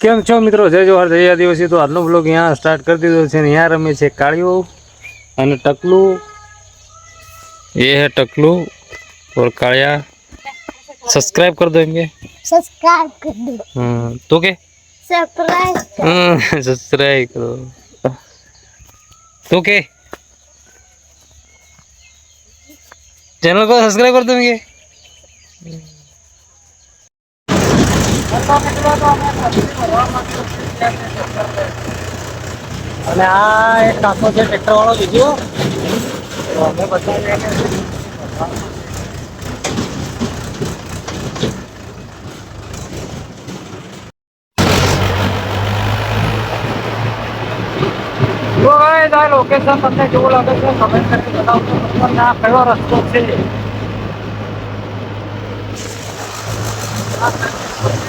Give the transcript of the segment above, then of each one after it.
કેમ છો મિત્રો જય જોહાર જય આદિવાસી તો આજનો બ્લોગ અહીંયા સ્ટાર્ટ કરી દીધો છે અને અહીંયા રમે છે કાળીઓ અને ટકલું એ હે ટકલું और कालिया सब्सक्राइब कर दो इनके सब्सक्राइब कर दो हम्म, तो के सब्सक्राइब सब्सक्राइब करो तो के चैनल को सब्सक्राइब कर दो इनके અને આ એક કાકો છે ટ્રેક્ટર વાળો બીજો. અમે બધા જઈને જો guys, આ લોકેશન તમને કેવું લાગે છે? કમેન્ટ કરીને બતાવજો તમને આ કયો રસ્તો છે?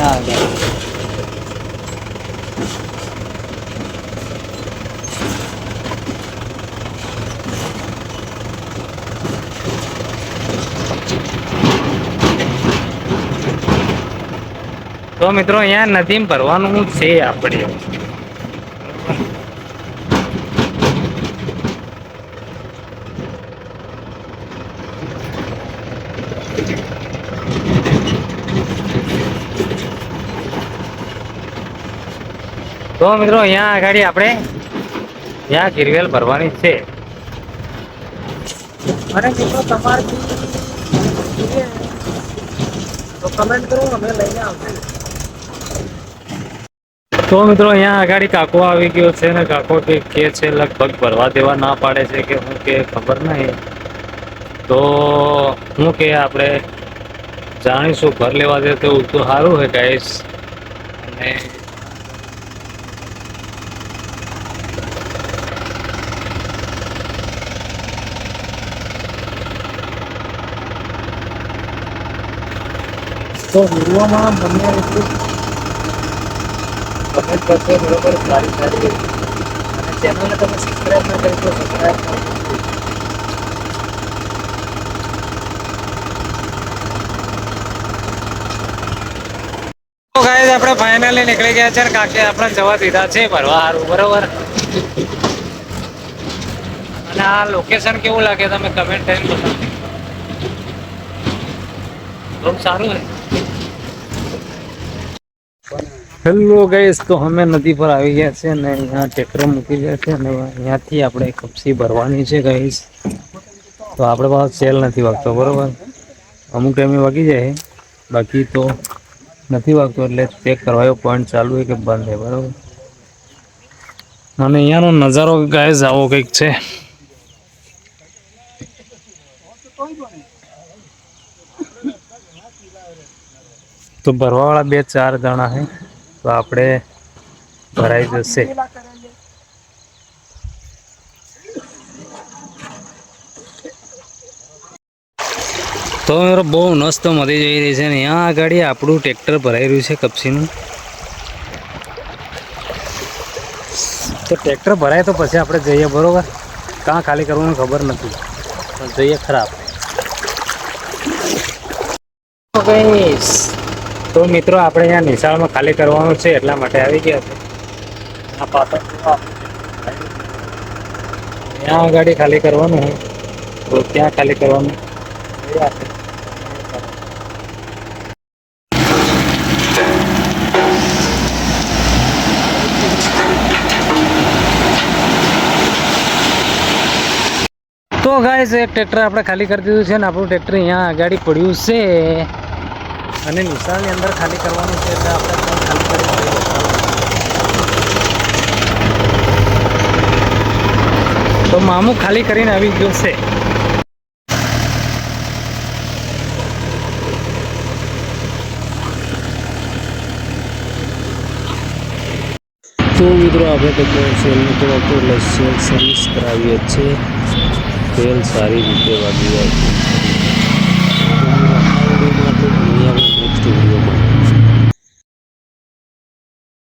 આગળ. તો મિત્રો અહીંયા નદીમાં ભરવાનું છે આપણે તો મિત્રો અહીંયા આગળ આપણે ત્યાં ગિરવેલ ભરવાની છે. અને મિત્રો તમારથી તો કમેન્ટ કરો અમે લઈને આવશે. તો મિત્રો અહીંયા આગળ કાકો આવી ગયો છે ને કાકો કે કે છે લગભગ ભરવા દેવા ના પાડે છે કે હું કે ખબર નહીં. તો હું કે આપણે જાણીશું ભર લેવા દે તો તો સારું હોય ગાઈસ અને તો વિડીયોમાં મને કમેન્ટ કરશો બરોબર? સારી સારી અને ચેનલને તમે સબસ્ક્રાઈબ ના કરી તો સબસ્ક્રાઈબ આપણે ફાઇનલી નીકળી ગયા છે કાકે આપણે જવા દીધા છે ભરવા સારું બરોબર? અને આ લોકેશન કેવું લાગે તમે કમેન્ટ કરીને બતાવો. બહુ સારું છે. હેલો ગાઈસ તો અમે નદી પર આવી ગયા છે ને અહીંયા ટ્રેક્ટર મૂકી ગયા છે અને અહીંયાથી આપણે કપસી ભરવાની છે ગાઈસ તો આપણે પાસે સેલ નથી વાગતો, બરાબર? અમુક ટાઈમે વાગી જાય, બાકી તો નથી વાગતો એટલે ચેક કરવાયો પોઈન્ટ ચાલુ છે કે બંધ છે, બરાબર? અને અહીંયાનો નજારો ગાઈસ આવો કંઈક છે. તો ભરવાવાળા બે ચાર જણા છે તો આપણે ભરાઈ જશે. તો મારો બહુ નસ્તો મળી જઈ રહી છે ને, અહીંયા આગળ આપણું ટ્રેક્ટર ભરાઈ રહ્યું છે કપસીનું. તો ટ્રેક્ટર ભરાય તો પછી આપણે જઈએ, બરોબર? કાં ખાલી કરવાનું ખબર નથી. પણ જઈએ ખરાબ. તો મિત્રો, આપણે અહીંયા નિશાળમાં ખાલી કરવાનું છે, એટલા માટે આવી ગયા છે. ત્યાં આગળ ખાલી કરવાનું તો ત્યાં ખાલી કરવાનું. તો ગાય છે ટ્રેક્ટર આપણે ખાલી કરી દીધું છે ને આપણું ટ્રેક્ટર અહીંયા આગળ પડ્યું છે. અને નિશાળની અંદર ખાલી કરવાનું છે એટલે આપણે પણ ખાલી કરી તો મામું ખાલી કરીને આવી ગયો છે. તો મિત્રો આપણે તો કોઈ સેલ નથી વાગતું એટલે સેલ સર્વિસ કરાવીએ છીએ. તેલ સારી રીતે વાગી જાય. છે